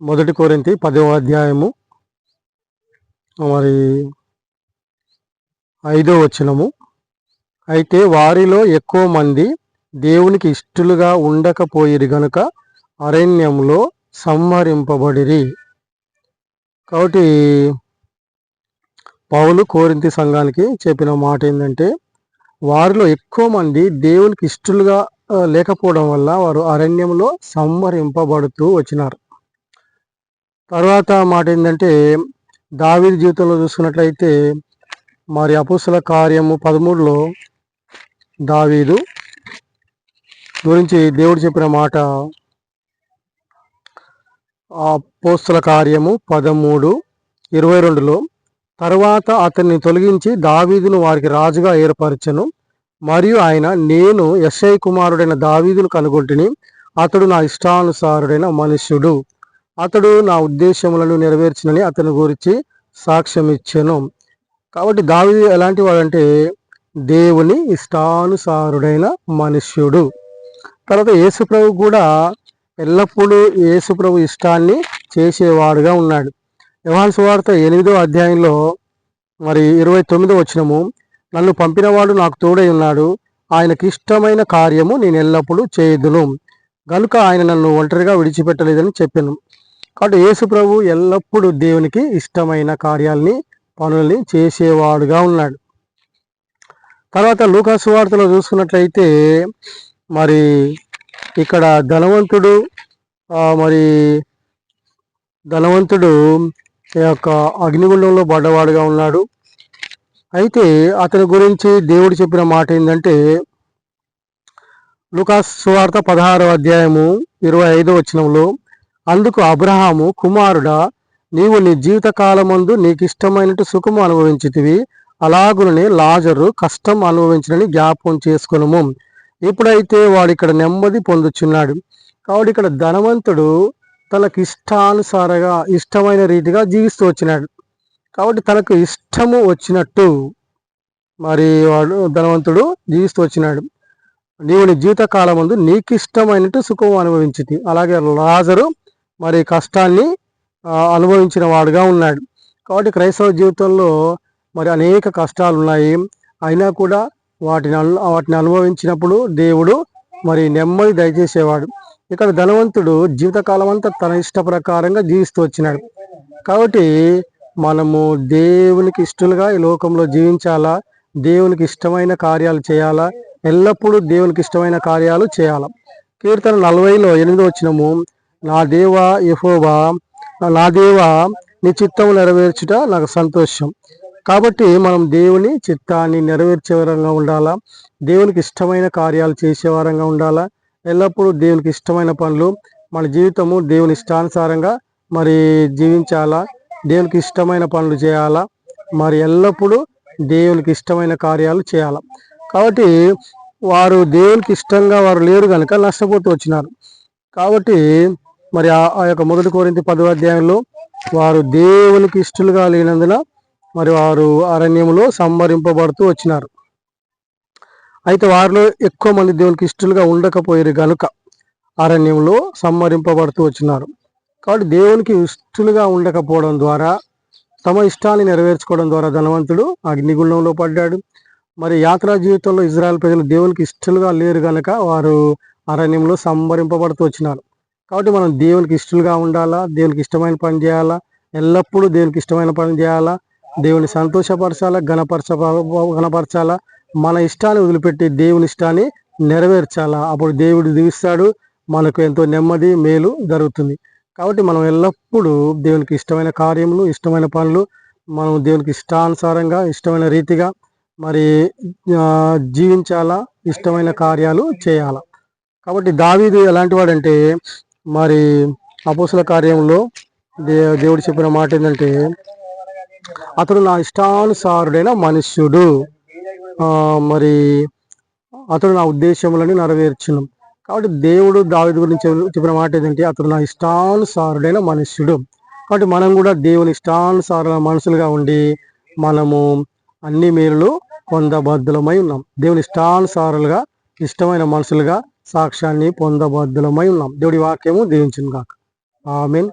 మొదటి కోరింతి పదవ అధ్యాయము. మరి ఐదో వచనము. అయితే వారిలో ఎక్కువ మంది దేవునికి ఇష్టలుగా ఉండకపోయిరి గనుక అరణ్యంలో సంహరింపబడిరి. కాబట్టి పౌలు కోరింతి సంఘానికి చెప్పిన మాట ఏంటంటే వారిలో ఎక్కువ మంది దేవునికి ఇష్టలుగా లేకపోవడం వల్ల వారు అరణ్యంలో సంహరింపబడుతూ వచ్చినారు. తర్వాత మాట ఏంటంటే దావీదు జీవితంలో చూసుకున్నట్లయితే మరి అపుసల కార్యము పదమూడులో దావీదు గురించి దేవుడు చెప్పిన మాట పోస్తుల కార్యము పదమూడు ఇరవై రెండులో తర్వాత అతన్ని తొలగించి దావీదును వారికి రాజుగా ఏర్పరచను. మరియు ఆయన నేను యశయ్ కుమారుడైన దావీదును కనుగొంటిని. అతడు నా ఇష్టానుసారుడైన మనుష్యుడు. అతడు నా ఉద్దేశములను నెరవేర్చినని అతని గురించి సాక్ష్యం ఇచ్చాను కాబట్టి దావీదు ఎలాంటి వాడంటే దేవుని ఇష్టానుసారుడైన మనుష్యుడు. తర్వాత యేసుప్రభు కూడా ఎల్లప్పుడూ యేసుప్రభు ఇష్టాన్ని చేసేవాడుగా ఉన్నాడు. యోహాను సువార్త ఎనిమిదో అధ్యాయంలో మరి ఇరవై తొమ్మిదో వచ్చినము నన్ను పంపినవాడు నాకు తోడై ఉన్నాడు. ఆయనకి ఇష్టమైన కార్యము నేను ఎల్లప్పుడూ చేయదును. గనుక ఆయన నన్ను ఒంటరిగా విడిచిపెట్టలేదని చెప్పాను. కాబట్టి యేసు ప్రభు ఎల్లప్పుడూ దేవునికి ఇష్టమైన కార్యాలని పనుల్ని చేసేవాడుగా ఉన్నాడు. తర్వాత లూకాసు వార్తలో చూసుకున్నట్లయితే మరి ఇక్కడ ధనవంతుడు మరి ధనవంతుడు ఈ యొక్క అగ్నిగుండంలో పడ్డవాడుగా ఉన్నాడు. అయితే అతని గురించి దేవుడు చెప్పిన మాట ఏంటంటే లుకాస్ సువార్త పదహారో అధ్యాయము ఇరవై ఐదో వచనంలో అందుకు అబ్రహాము కుమారుడా నీవు నీ జీవితకాలమందు నీకు ఇష్టమైనట్టు సుఖము అనుభవించితివి అలాగుననే లాజరు కష్టం అనుభవించినని జ్ఞాపకం చేసుకునము. ఇప్పుడైతే వాడు ఇక్కడ నెమ్మది పొందుచున్నాడు. కాబట్టి ఇక్కడ ధనవంతుడు తనకు ఇష్టానుసారగా ఇష్టమైన రీతిగా జీవిస్తూ వచ్చినాడు. కాబట్టి తనకు ఇష్టము వచ్చినట్టు మరి వాడు ధనవంతుడు జీవిస్తూ వచ్చినాడు. నీవు నీ జీవిత కాలమందు నీకు ఇష్టమైనట్టు సుఖం అనుభవించింది అలాగే లాజరు మరి కష్టాన్ని అనుభవించిన వాడుగా ఉన్నాడు. కాబట్టి క్రైస్తవ జీవితంలో మరి అనేక కష్టాలు ఉన్నాయి అయినా కూడా వాటిని వాటిని అనుభవించినప్పుడు దేవుడు మరి నెమ్మది దయచేసేవాడు. ఇక్కడ ధనవంతుడు జీవితకాలం అంతా తన ఇష్ట ప్రకారంగా జీవిస్తూ వచ్చినాడు. కాబట్టి మనము దేవునికి ఇష్టలుగా ఈ లోకంలో జీవించాలా? దేవునికి ఇష్టమైన కార్యాలు చేయాలా? ఎల్లప్పుడూ దేవునికి ఇష్టమైన కార్యాలు చేయాలా? కీర్తన నలభైలో ఎనిమిదో వచ్చినము నా దేవ యహోవా నా దేవ నీ చిత్తము నెరవేర్చుట నాకు సంతోషం. కాబట్టి మనం దేవుని చిత్తాన్ని నెరవేర్చే వరంగా ఉండాలా? దేవునికి ఇష్టమైన కార్యాలు చేసేవారంగా ఉండాలా? ఎల్లప్పుడూ దేవునికి ఇష్టమైన పనులు మన జీవితము దేవుని ఇష్టానుసారంగా మరి జీవించాలా? దేవునికి ఇష్టమైన పనులు చేయాలా? మరి ఎల్లప్పుడూ దేవునికి ఇష్టమైన కార్యాలు చేయాలా? కాబట్టి వారు దేవునికి ఇష్టంగా వారు లేరు కనుక నష్టపోతూ వచ్చినారు. కాబట్టి మరి ఆ ఆ యొక్క మొదటి కోరింత పదవ అధ్యాయంలో వారు దేవునికి ఇష్టలుగా లేనందున మరి వారు అరణ్యంలో సంహరింపబడుతూ వచ్చినారు. అయితే వారిలో ఎక్కువ మంది దేవునికి ఇష్టలుగా ఉండకపోయారు గనుక అరణ్యంలో సంహరింపబడుతూ వచ్చినారు. కాబట్టి దేవునికి ఇష్టలుగా ఉండకపోవడం ద్వారా తమ ఇష్టాన్ని నెరవేర్చుకోవడం ద్వారా ధనవంతుడు అగ్నిగుండంలో పడ్డాడు. మరి యాత్రా జీవితంలో ఇజ్రాయెల్ ప్రజలు దేవునికి ఇష్టలుగా లేరు కనుక వారు అరణ్యంలో సంబరింపబడుతూ వచ్చినారు. కాబట్టి మనం దేవునికి ఇష్టలుగా ఉండాలా? దేవునికి ఇష్టమైన పని చేయాలా? ఎల్లప్పుడూ దేవునికి ఇష్టమైన పని చేయాలా? దేవుని సంతోషపరచాలా? గణపరచ గణపరచాలా మన ఇష్టాన్ని వదిలిపెట్టి దేవుని ఇష్టాన్ని నెరవేర్చాలా? అప్పుడు దేవుడు దీవిస్తాడు మనకు ఎంతో నెమ్మది మేలు జరుగుతుంది. కాబట్టి మనం ఎల్లప్పుడూ దేవునికి ఇష్టమైన కార్యములు ఇష్టమైన పనులు మనం దేవునికి ఇష్టానుసారంగా ఇష్టమైన రీతిగా మరి జీవించాలా ఇష్టమైన కార్యాలు చేయాలా. కాబట్టి దావీదు ఎలాంటి వాడంటే మరి అపోసుల కార్యంలో దే దేవుడు చెప్పిన మాట ఏంటంటే అతడు నా ఇష్టానుసారుడైన మనుష్యుడు. మరి అతడు నా ఉద్దేశములని నెరవేర్చును. కాబట్టి దేవుడు దావీదు గురించి చెప్పిన మాట ఏంటంటే అతడు నా ఇష్టానుసారుడైన మనుష్యుడు. కాబట్టి మనం కూడా దేవుని ఇష్టానుసార మనుషులుగా ఉండి మనము అన్ని మేలులు పొందబద్ధులమై ఉన్నాం. దేవుని ఇష్టానుసారులుగా ఇష్టమైన మనుషులుగా సాక్ష్యాన్ని పొందబద్ధులమై ఉన్నాం. దేవుడి వాక్యము దీవించును కాక ఆమెన్.